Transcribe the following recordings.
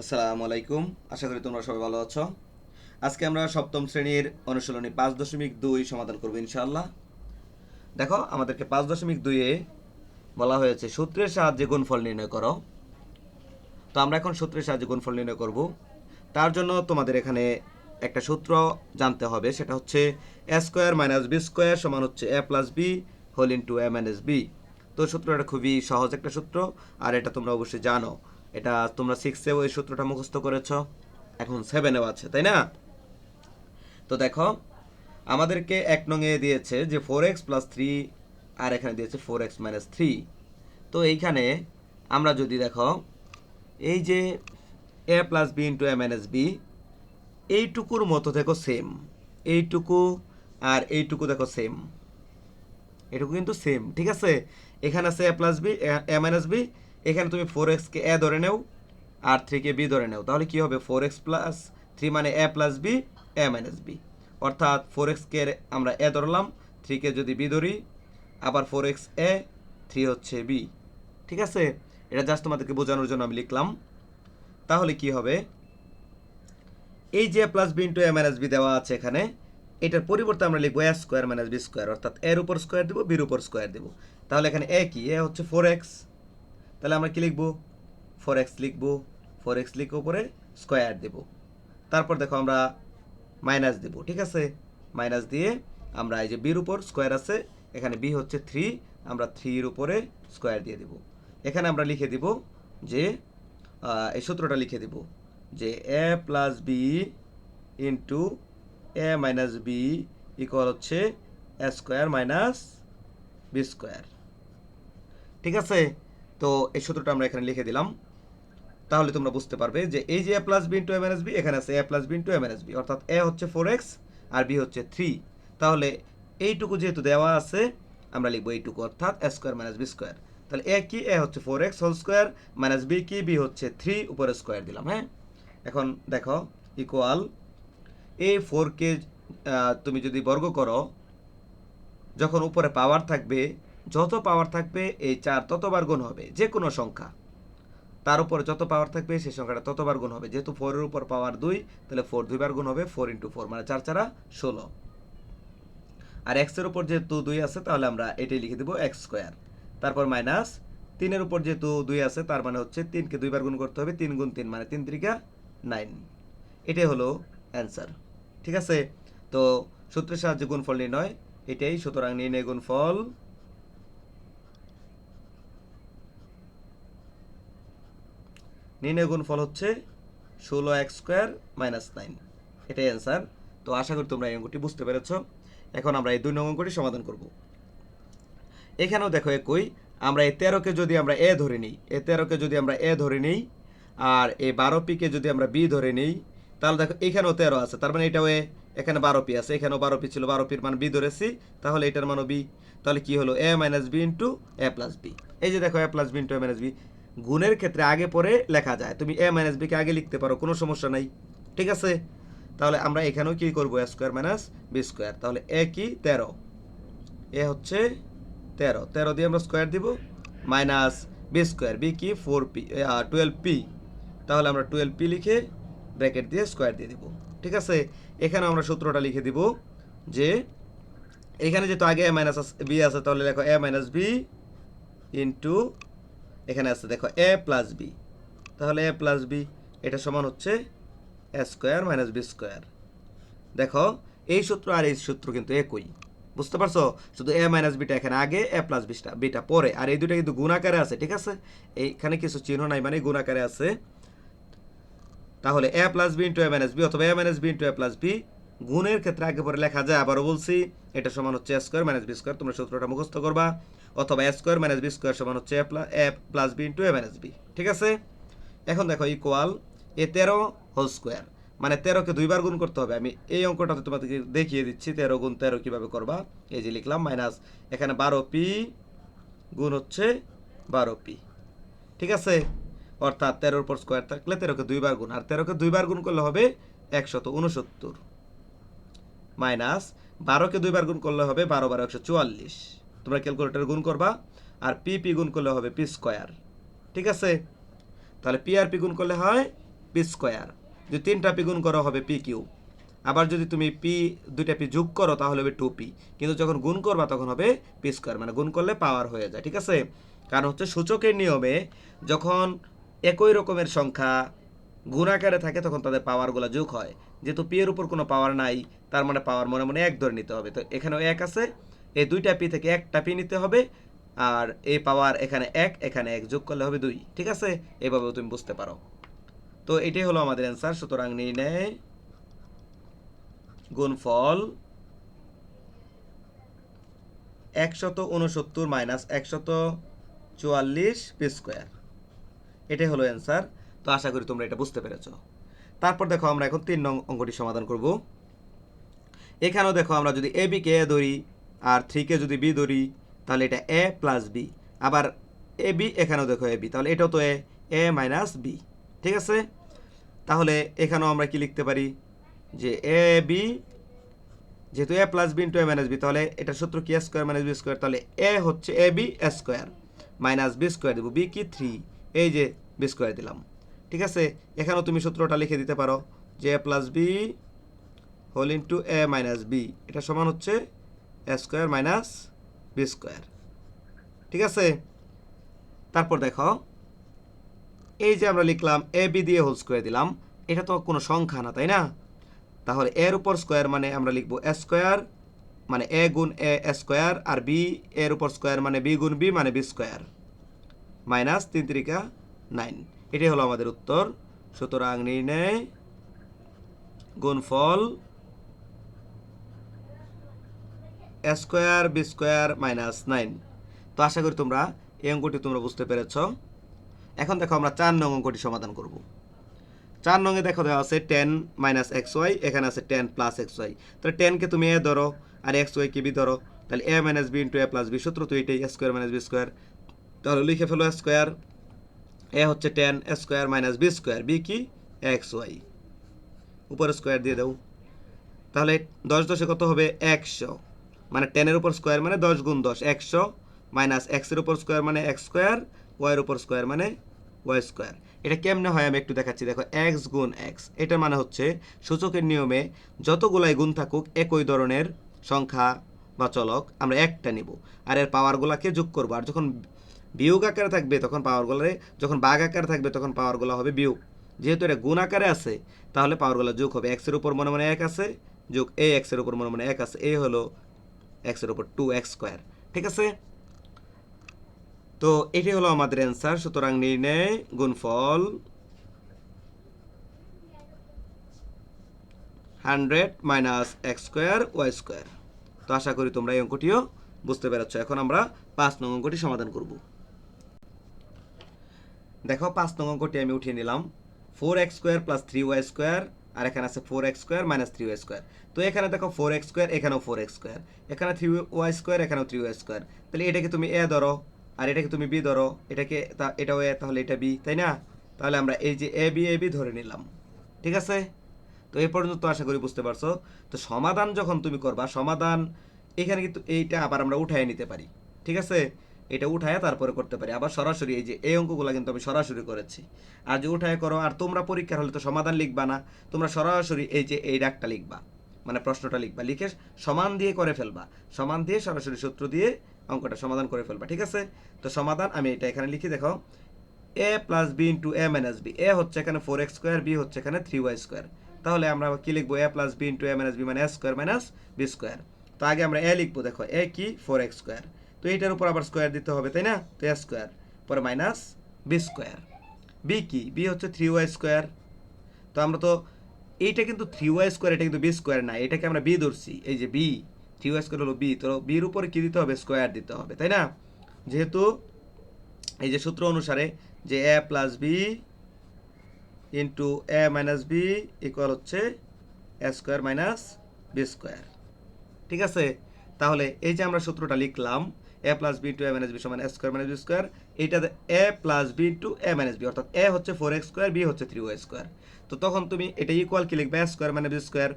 আসসালামু আলাইকুম। আশা করি তোমরা সবাই ভালো আছো। আজকে আমরা সপ্তম শ্রেণির অনুশীলনী পাঁচ দশমিক দুই সমাধান করব ইনশাআল্লাহ। দেখো, আমাদেরকে পাঁচ দশমিক দুইয়ে বলা হয়েছে, সূত্রের সাহায্যে গুণফল নির্ণয় করো। তো আমরা এখন সূত্রের সাহায্যে গুণফল নির্ণয় করব। তার জন্য তোমাদের এখানে একটা সূত্র জানতে হবে, সেটা হচ্ছে A square minus B square সমান হচ্ছে A plus B whole into A minus B তো সূত্রটা খুবই সহজ একটা সূত্র, আর এটা তোমরা অবশ্যই জানো। এটা তোমরা সিক্সেও এই সূত্রটা মুখস্থ করেছ। এখন সেভেনেও আছে, তাই না? তো দেখো, আমাদেরকে এক নঙে দিয়েছে যে ফোর এক্স প্লাস থ্রি আর এখানে দিয়েছে ফোর এক্স মাইনাস থ্রি তো এইখানে আমরা যদি দেখো, এই যে A plus B into A minus B এইটুকুর মতো দেখো সেম এইটুকু আর এইটুকু দেখো সেম এটুকু কিন্তু সেম ঠিক আছে? এখানে আছে A plus B A minus B এখানে তুমি ফোর এক্সকে এ ধরে নেও আর থ্রিকে বি ধরে নেও। তাহলে কি হবে? ফোর এক্স প্লাস থ্রি মানে A plus B A minus B অর্থাৎ ফোর এক্সকে আমরা এ ধরলাম থ্রিকে যদি বি ধরি, আবার ফোর এক্স এ থ্রি হচ্ছে বি ঠিক আছে? এটা জাস্ট তোমাদেরকে বোঝানোর জন্য আমি লিখলাম। তাহলে কি হবে? এই যে plus B into A minus B দেওয়া আছে এখানে, এটার পরিবর্তে আমরা লিখব A square minus B square অর্থাৎ এর উপর স্কোয়ার দেবো বির উপর স্কোয়ার দেবো। তাহলে এখানে এ কি? এ হচ্ছে ফোর এক্স তাহলে আমরা কি লিখব? ফোর এক্স লিখব। ফোর এক্স লিখে উপরে স্কোয়ার দেবো। তারপর দেখো আমরা মাইনাস দেবো, ঠিক আছে? মাইনাস দিয়ে আমরা এই যে বির উপর স্কোয়ার আছে, এখানে বি হচ্ছে থ্রি আমরা থ্রির উপরে স্কোয়ার দিয়ে দেবো। এখানে আমরা লিখে দিব যে এই সূত্রটা লিখে দিব যে A plus B into A minus B equal হচ্ছে A square minus B square ঠিক আছে? তো এই সূত্রটা আমরা এখানে লিখে দিলাম। তাহলে তোমরা বুঝতে পারবে যে এই যে A plus B into M B এখানে আছে A plus B into M B অর্থাৎ এ হচ্ছে ফোর এক্স আর বি হচ্ছে থ্রি তাহলে এইটুকু যেহেতু দেওয়া আছে, আমরা লিখব এইটুকু, অর্থাৎ A square minus B square তাহলে এ কি? এ হচ্ছে four X whole square minus B কি? বি হচ্ছে থ্রি উপরে স্কোয়ার দিলাম হ্যাঁ? এখন দেখো ইকুয়াল এই ফোরকে তুমি যদি বর্গ করো, যখন উপরে পাওয়ার থাকবে যত পাওয়ার থাকবে, এই চার ততবার গুণ হবে যে কোনো সংখ্যা। তার উপরে যত পাওয়ার থাকবে, সেই সংখ্যাটা ততবার গুণ হবে। যেহেতু ফোরের উপর পাওয়ার দুই, তাহলে ফোর দুইবার গুণ হবে ফোর ইন্টু ফোর মানে চার চারা ষোলো। আর এক্সের উপর যেহেতু দুই আছে, তাহলে আমরা এটাই লিখে দেবো এক্স স্কোয়ার তারপর মাইনাস তিনের উপর যেহেতু দুই আছে, তার মানে হচ্ছে তিনকে দুইবার গুণ করতে হবে, তিন গুণ তিন মানে তিন তিরিকা নাইন এটাই হলো অ্যান্সার ঠিক আছে? তো সূত্রের সাহায্যে গুণফল নির্ণয়, এটাই। সুতরাং নির্ণয় গুণফল নির্ণয় গুণফল হচ্ছে ষোলো এক্স স্কোয়ার মাইনাস নাইন। এটাই অ্যান্সার। তো আশা করি তোমরা এই অঙ্কটি বুঝতে পেরেছ। এখন আমরা এই দুই নং অঙ্কটি সমাধান করব। এখানেও দেখো একই, আমরা এই তেরোকে যদি আমরা এ ধরে নিই, এ তেরোকে যদি আমরা এ ধরে নিই, আর এই বারো পিকে যদি আমরা বি ধরে নিই, তাহলে দেখো এখানেও তেরো আছে। তার মানে এটাও এ, এখানে বারো পি আছে। এখানেও বারো পি ছিল, বারো পির মান বি ধরেছি, তাহলে এটার মানও বি। তাহলে কি হলো? A minus B into A plus B. এই যে দেখো A plus B into A minus B. গুণের ক্ষেত্রে আগে পরে লেখা যায়। তুমি এ মাইনাস বিকে আগে লিখতে পারো, কোনো সমস্যা নাই। ঠিক আছে? তাহলে আমরা এখানেও কি করব? A square minus B square তাহলে এ কি? তেরো। এ হচ্ছে তেরো। তেরো দিয়ে আমরা স্কোয়ার দিব মাইনাস বি স্কোয়ার বি কি? ফোর পি টুয়েলভ পি তাহলে আমরা টুয়েলভ পি লিখে ব্র্যাকেট দিয়ে স্কোয়ার দিয়ে দিব। ঠিক আছে? এখানে আমরা সূত্রটা লিখে দিব যে, এখানে যেহেতু আগে এ মাইনাস বি আছে, তাহলে লেখো এ মাইনাস বি ইন্টু এখানে আছে, দেখো এ প্লাস বি তাহলে এ প্লাস বি এটা সমান হচ্ছে A square minus B square দেখো, এই সূত্র আর এই সূত্র কিন্তু একই। বুঝতে পারছ? শুধু এ মাইনাস বিটা এখানে আগে এ প্লাস বিটা বিটা পরে। আর এই দুটো কিন্তু গুণাকারে আছে, ঠিক আছে? এইখানে কিছু চিহ্ন নাই মানে গুণাকারে আছে। তাহলে A plus B into A minus B অথবা A minus B into A plus B গুণের ক্ষেত্রে আগে পরে লেখা যায়, আবারও বলছি, এটা সমান হচ্ছে স্কোয়ার মাইনাস বি স্কোয়ার তোমরা সূত্রটা মুখস্থ করবা। অথবা A square minus B square সমান হচ্ছে A plus B into A minus B ঠিক আছে? এখন দেখো ইকুয়াল এ তেরো হোল স্কোয়ার মানে তেরোকে দুইবার গুণ করতে হবে। আমি এই অঙ্কটাতে তোমাদেরকে দেখিয়ে দিচ্ছি, তেরো গুণ তেরো কীভাবে করবা? এই যে লিখলাম মাইনাস এখানে বারো পি গুণ হচ্ছে বারো পি ঠিক আছে? অর্থাৎ তেরোর পর স্কোয়ার থাকলে তেরোকে দুইবার গুণ, আর তেরোকে দুইবার গুণ করলে হবে একশত উনসত্তর। মাইনাস বারোকে দুইবার গুণ করলে হবে বারো বারো একশো চুয়াল্লিশ। তোমরা ক্যালকুলেটর গুণ করবা, আর পি পি গুণ করলে হবে পি স্কোয়ার। ঠিক আছে? তাহলে পি আর পি গুণ করলে হয় পি স্কোয়ার। যদি তিনটা পি গুণ করো হবে পি কিউ আবার যদি তুমি পি, দুইটা পি যোগ করো, তাহলে হবে টু পি। কিন্তু যখন গুণ করবা, তখন হবে পি স্কোয়ার। মানে গুণ করলে পাওয়ার হয়ে যায়, ঠিক আছে? কারণ হচ্ছে সূচকের নিয়মে যখন একই রকমের সংখ্যা গুণাকারে থাকে, তখন তাদের পাওয়ারগুলো যোগ হয়। যেহেতু পি এর উপর কোনো পাওয়ার নাই, তার মানে পাওয়ার মনে মনে এক ধরে নিতে হবে। তো এখানেও এক আছে এই দুইটা পি থেকে একটা পি নিতে হবে, আর এই পাওয়ার এখানে এক এখানে এক যোগ করলে হবে দুই, ঠিক আছে? এভাবেও তুমি বুঝতে পারো। তো এটাই হলো আমাদের অ্যান্সার সুতরাং নির্ণয় গুণফল একশত উনসত্তর মাইনাস একশত চুয়াল্লিশ পি স্কোয়ার এটাই হলো অ্যান্সার তো আশা করি তোমরা এটা বুঝতে পেরেছ। তারপর দেখো আমরা এখন তিন নং অঙ্কটি সমাধান করব। এখানেও দেখো আমরা যদি এ বিকে এ ধরি আর থ্রিকে যদি বি ধরি, তাহলে এটা এ প্লাস বি আবার এ বি এখানেও দেখো এ বি তাহলে এটাও তো এ এ মাইনাস বি ঠিক আছে? তাহলে এখানেও আমরা কি লিখতে পারি? যে এ বি যেহেতু A plus B into A minus B তাহলে এটা সূত্র কি A square minus B square তাহলে এ হচ্ছে A B square minus B square দেবো। বি কি? থ্রি এই যে বি স্কোয়ার দিলাম। ঠিক আছে? এখানেও তুমি সূত্রটা লিখে দিতে পারো। যে A plus B whole into A minus B এটা সমান হচ্ছে স্কোয়ার মাইনাস বি স্কোয়ার ঠিক আছে? তারপর দেখো, এই যে আমরা লিখলাম এ বি দিয়ে হোল স্কোয়ার দিলাম, এটা তো কোনো সংখ্যা না, তাই না? তাহলে এর উপর স্কোয়ার মানে আমরা লিখব এ স্কোয়ার মানে এ গুণ এ স্কোয়ার আর বি এর উপর স্কোয়ার মানে বি গুণ বি মানে বি স্কোয়ার মাইনাস তিন তিরিকা নাইন এটাই হলো আমাদের উত্তর। সুতরাং নির্ণয়, গুণফল A square, B square minus nine. তো আশা করি তোমরা এই অঙ্কটি তোমরা বুঝতে পেরেছ। এখন দেখো আমরা চার নং অঙ্কটি সমাধান করব। চার নঙে দেখো দেওয়া আছে টেন মাইনাস এক্স ওয়াই এখানে আছে টেন প্লাস এক্স ওয়াই তাহলে টেনকে তুমি এ ধরো আর এক্স ওয়াই কে বি ধরো। তাহলে A minus B into A plus B সূত্র তো এটাই স্কোয়ার মাইনাস বি স্কোয়ার তাহলে লিখে ফেলো স্কোয়ার এ হচ্ছে ten square minus B square B কি? এক্স ওয়াই উপরে স্কোয়ার দিয়ে দাও। তাহলে দশ দশে কত হবে? একশো। মানে টেনের উপর স্কোয়ার মানে দশ গুণ দশ, একশো মাইনাস এক্সের উপর স্কোয়ার মানে এক্স স্কোয়ার ওয়াইয়ের উপর স্কোয়ার মানে ওয়াই স্কোয়ার এটা কেমনে হয় আমি একটু দেখাচ্ছি, দেখো এক্স গুণ এক্স এটা মানে হচ্ছে সূচকের নিয়মে যতগুলাই গুণ থাকুক একই ধরনের সংখ্যা বা চলক আমরা একটা নিব, আর এর পাওয়ারগুলোকে যোগ করব। আর যখন বিয়োগ আকারে থাকবে তখন পাওয়ারগুলোরে যখন বাঘ আকারে থাকবে তখন পাওয়ারগুলো হবে বিয়োগ। যেহেতু এটা গুণ আকারে আছে, তাহলে পাওয়ারগুলো যোগ হবে। এক্সের উপর মনে মনে এক আছে, যোগ এ এক্সের উপর মনে মনে এক আছে। এ হলো এক্সের উপর টু এক্স স্কোয়ার ঠিক আছে? তো এটি হলো আমাদের অ্যান্সার সুতরাং নির্ণয়, গুণফল hundred minus X square Y square তো আশা করি তোমরা এই অঙ্কটিও বুঝতে পেরেছ। এখন আমরা পাঁচ নং অঙ্কটি সমাধান করব। দেখো, পাঁচ নং অঙ্কটি আমি উঠিয়ে নিলাম। Four X square plus three Y square আর এখানে আছে four X square minus three Y square তো এখানে দেখো ফোর এক্স স্কোয়ার এখানেও ফোর এক্স স্কোয়ার এখানে থ্রি ওয়াই স্কোয়ার এখানেও থ্রি ওয়াই স্কোয়ার তাহলে এটাকে তুমি এ ধরো, আর এটাকে তুমি বি ধরো। এটাকে এটাও এ তাহলে এটা বি তাই না? তাহলে আমরা এই যে এ বি এ বি ধরে নিলাম। ঠিক আছে? তো এ পর্যন্ত তো আশা করি বুঝতে পারছ। তো সমাধান যখন তুমি করবা, সমাধান এখানে কিন্তু এইটা আবার আমরা উঠাই নিতে পারি। ঠিক আছে? এটা উঠায় তারপরে করতে পারি। আবার সরাসরি এই যে, এই অঙ্কগুলো কিন্তু আমি সরাসরি করেছি। আর যে উঠায় করো, আর তোমরা পরীক্ষার হলে তো সমাধান লিখবা না। তোমরা সরাসরি এই যে, এই ডাকটা লিখবা। মানে প্রশ্নটা লিখবা। লিখে সমান দিয়ে করে ফেলবা। সমান দিয়ে সরাসরি সূত্র দিয়ে অঙ্কটা সমাধান করে ফেলবা। ঠিক আছে? তো সমাধান আমি এটা এখানে লিখি দেখো। A plus B into A minus B A হচ্ছে এখানে ফোর এক্স স্কোয়ার বি হচ্ছে এখানে থ্রি ওয়াই স্কোয়ার তাহলে আমরা কি লিখব? A plus B into A minus B মানে A square minus B square তো আগে আমরা এ লিখব। দেখো এ কি? ফোর এক্স স্কোয়ার তো এইটার উপর আবার স্কোয়ার দিতে হবে, তাই না? তো এ স্কোয়ার পরে মাইনাস বি স্কোয়ার বি কি? বি হচ্ছে থ্রি ওয়াই স্কোয়ার তো আমরা তো, এইটা কিন্তু থ্রি ওয়াই স্কোয়ার এটা কিন্তু বি স্কোয়ার না। এটাকে আমরা বি ধরছি। এই যে বি থ্রি ওয়াই স্কোয়ার হলো বি তো বির উপরে কি দিতে হবে? স্কোয়ার দিতে হবে, তাই না? যেহেতু এই যে সূত্র অনুসারে যে A plus B into A minus B equal হচ্ছে A square minus B square ঠিক আছে? তাহলে এই যে আমরা সূত্রটা লিখলাম A plus B into A minus B সমান A square minus B square এইটাতে A plus B into A minus B অর্থাৎ এ হচ্ছে ফোর এক্স স্কোয়ার বি হচ্ছে থ্রি ওয়াই স্কোয়ার তো তখন তুমি এটা ইকুয়াল কি লিখবে? এ স্কোয়ার মানে বি স্কোয়ার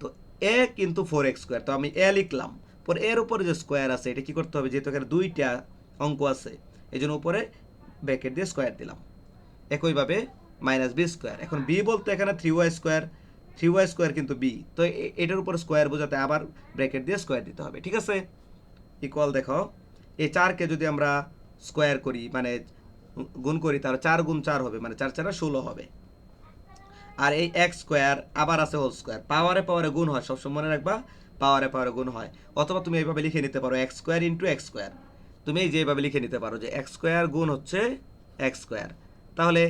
তো এ কিন্তু ফোর এক্স স্কোয়ার তো আমি এ লিখলাম। পরে এর উপরে যে স্কোয়ার আছে, এটা কি করতে হবে? যেহেতু এখানে দুইটা অঙ্ক আছে এই জন্য উপরে ব্র্যাকেট দিয়ে স্কোয়ার দিলাম। একইভাবে মাইনাস বি স্কোয়ার এখন বি বলতে এখানে three Y square three Y square কিন্তু বি তো এটার উপর স্কোয়ার বোঝাতে আবার ব্র্যাকেট দিয়ে স্কোয়ার দিতে হবে, ঠিক আছে? ইকুয়াল দেখো, এই চারকে যদি আমরা স্কোয়ার করি মানে গুণ করি, তাহলে চার গুণ চার হবে মানে চার চারা ষোলো হবে। আর এই এক্স স্কোয়ার আবার আছে হোল স্কোয়ার পাওয়ারে পাওয়ারে গুণ হয়, সবসময় মনে রাখবা পাওয়ারে পাওয়ারে গুণ হয়। অথবা তুমি এইভাবে লিখে নিতে পারো X square into X square তুমি এই যে এইভাবে লিখে নিতে পারো যে এক্স স্কোয়ার গুণ হচ্ছে এক্স স্কোয়ার তাহলে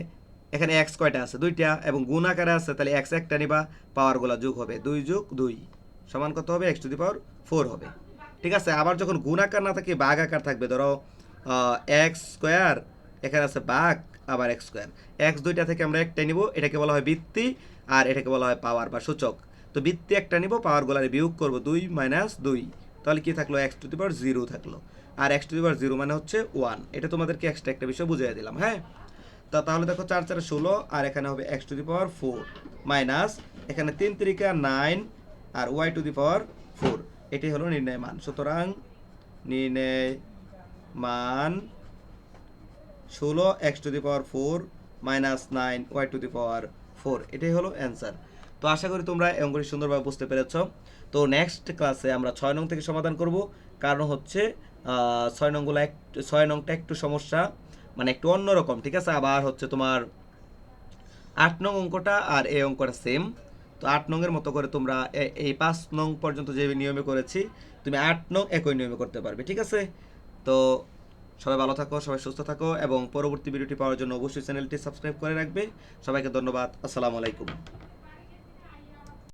এখানে এক্স কয়টা আছে? দুইটা, এবং গুণ আকারে আছে, তাহলে এক্স একটা নিবা পাওয়ারগুলো যোগ হবে, দুই যোগ দুই। সমান কত হবে? X to the power four হবে। ঠিক আছে? আবার যখন গুণ আকার না থাকে, বাঘ আকার থাকবে। ধরো এক্স স্কোয়ার এখানে আছে বাঘ, আবার এক্স স্কোয়ার এক্স দুইটা থেকে আমরা একটা নিব, এটাকে বলা হয় বৃত্তি, আর এটাকে বলা হয় পাওয়ার বা সূচক। তো বৃত্তি একটা নিব পাওয়ারগুলারে বিয়োগ করব দুই মাইনাস দুই। তাহলে কি থাকল? এক্স টু পাওয়ার জিরো থাকল। আর এক্স টু পাওয়ার জিরো মানে হচ্ছে ওয়ান এটা তোমাদেরকে এক্সট্রা একটা বিষয় বুঝিয়ে দিলাম হ্যাঁ? তা তাহলে দেখো, চার চার ষোলো, আর এখানে হবে X to the power four minus এখানে তিন তিরিকা nine R Y to the power four এটাই হলো নির্ণয় মান। সুতরাং নির্ণয় মান ষোলো X to the power four minus nine Y to the power four এটাই হলো অ্যান্সার তো আশা করি তোমরা অঙ্কটি সুন্দরভাবে বুঝতে পেরেছ। তো নেক্সট ক্লাসে আমরা ছয় নং থেকে সমাধান করব। কারণ হচ্ছে ছয় নংগুলো এক ছয় নংটা একটু সমস্যা মানে একটু অন্যরকম, ঠিক আছে? আবার হচ্ছে তোমার আট নং অঙ্কটা আর এই অঙ্কটা সেম তো আট নংয়ের মতো করে তোমরা এই পাঁচ নং পর্যন্ত যে নিয়মে করেছি, তুমি আট নং একই নিয়মে করতে পারবে, ঠিক আছে? তো সবাই ভালো থাকো, সবাই সুস্থ থাকো, এবং পরবর্তী ভিডিওটি পাওয়ার জন্য অবশ্যই চ্যানেলটি সাবস্ক্রাইব করে রাখবে। সবাইকে ধন্যবাদ, আসসালামু আলাইকুম।